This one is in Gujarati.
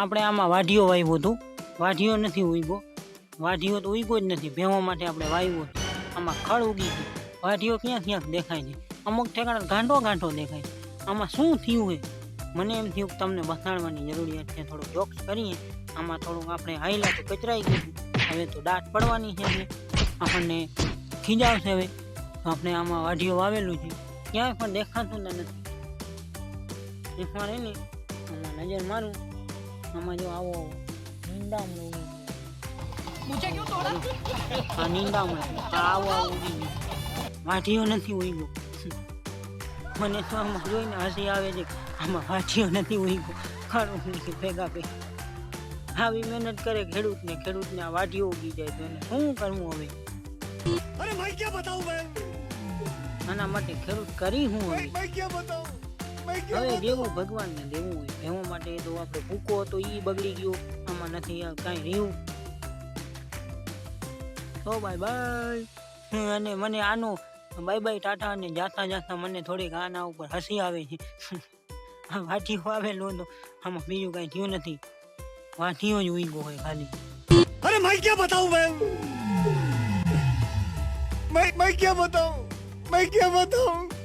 આપણે આમાં વાઢીઓ વાવ્યું હતું વાઢીઓ નથી ઉગ્યો. વાઢીઓ તો ઉગ્યો જ નથી. ભેવા માટે આપણે વાવ્યો આમાં ખળ ઉગી ગયું વાઢીઓ ક્યાં ક્યાંક દેખાય છે? અમુક ઠેકાણે ગાંઠો ગાંઠો દેખાય છે. આમાં શું થયું છે મને એમ થયું કે તમને બતાડવાની જરૂરિયાત છે. થોડું જોક્સ કરીએ. આમાં થોડુંક આપણે હાઈલા તો કચરાઈ ગયું હવે તો દાંત પડવાની છે આપણને ખીજાવશે હવે. તો આપણે આમાં વાઢીઓ વાવેલું છે. ક્યાંય પણ દેખાતું નથી. એને આમાં નજર મારું. આમાં જો આવો નિંદામણો ઉગી આ નિંદામણો આવો આવો ઉગી વાઢીઓ નથી ઉગ્યો મને તો આમાં જોઈને હસી આવે છે આમાં વાઢીઓ નથી ઉગ્યો ખરું નથી ભેગા ભેગા આવી મહેનત કરે ખેડૂતને ખેડૂતને આ વાઢીઓ ઉગી જાય તો શું કરવું હવે અરે ભાઈ ક્યાં બતાવું ભાઈ આના માટે ખેડૂત કરી હું હવે હવે દેવું ભગવાનને દેવું હોય માટે તો આપણો ભૂકો હતો એ બગડી ગયો. આમાં નથી કાંઈ રહ્યું. તો બાય બાય અને મને આનો બાય બાય ટાટા અને જાતા જાતા મને થોડીક આના ઉપર હસી આવે છે. આ વાટીઓ આવેલો તો આમાં બીજું કાંઈ થયું નથી. વાટીઓ જ ઉઈગો હોય ખાલી. અરે મેં ક્યાં બતાવું મેં મેં ક્યાં બતાવું? મેં ક્યાં બતાવું?